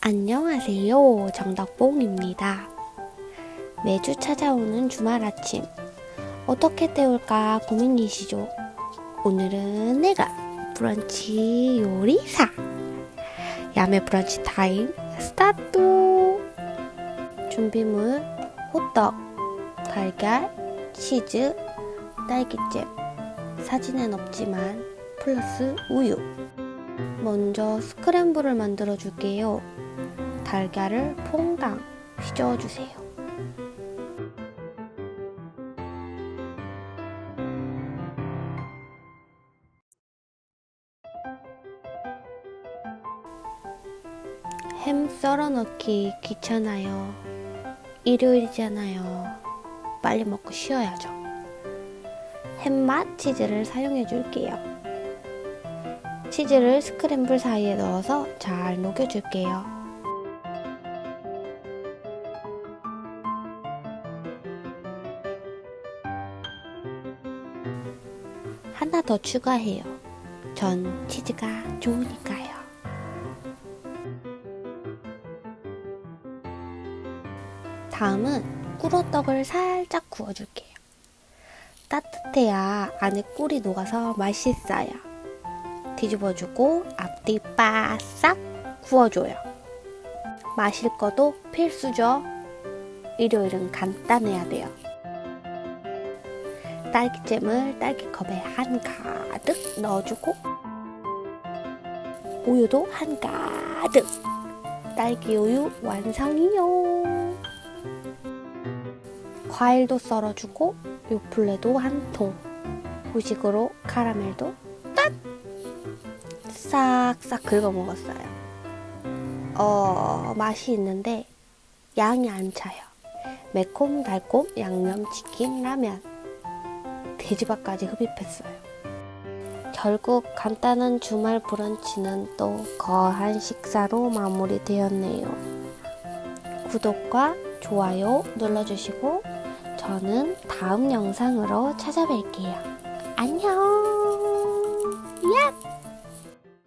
안녕하세요. 정덕봉입니다. 매주 찾아오는 주말 아침. 어떻게 때울까 고민이시죠? 오늘은 내가 브런치 요리사. 야매 브런치 타임 스타트! 준비물 호떡, 달걀, 치즈, 딸기잼. 사진엔 없지만 플러스 우유. 먼저 스크램블을 만들어 줄게요. 달걀을 퐁당 휘저어 주세요. 햄 썰어 넣기 귀찮아요. 일요일이잖아요. 빨리 먹고 쉬어야죠. 햄맛 치즈를 사용해 줄게요. 치즈를 스크램블 사이에 넣어서 잘 녹여줄게요. 하나 더 추가해요. 전 치즈가 좋으니까요. 다음은 꿀호떡을 살짝 구워줄게요. 따뜻해야 안에 꿀이 녹아서 맛있어요. 뒤집어주고 앞뒤 바싹 구워줘요. 마실 것도 필수죠. 일요일은 간단해야 돼요. 딸기잼을 딸기컵에 한 가득 넣어주고 우유도 한 가득 딸기 우유 완성이요. 과일도 썰어주고 요플레도 한 통. 후식으로 카라멜도 싹싹 긁어 먹었어요. 어, 맛이 있는데 양이 안 차요. 매콤 달콤 양념치킨 라면. 돼지밥까지 흡입했어요. 결국 간단한 주말 브런치는 또 거한 식사로 마무리되었네요. 구독과 좋아요 눌러주시고 저는 다음 영상으로 찾아뵐게요. 안녕!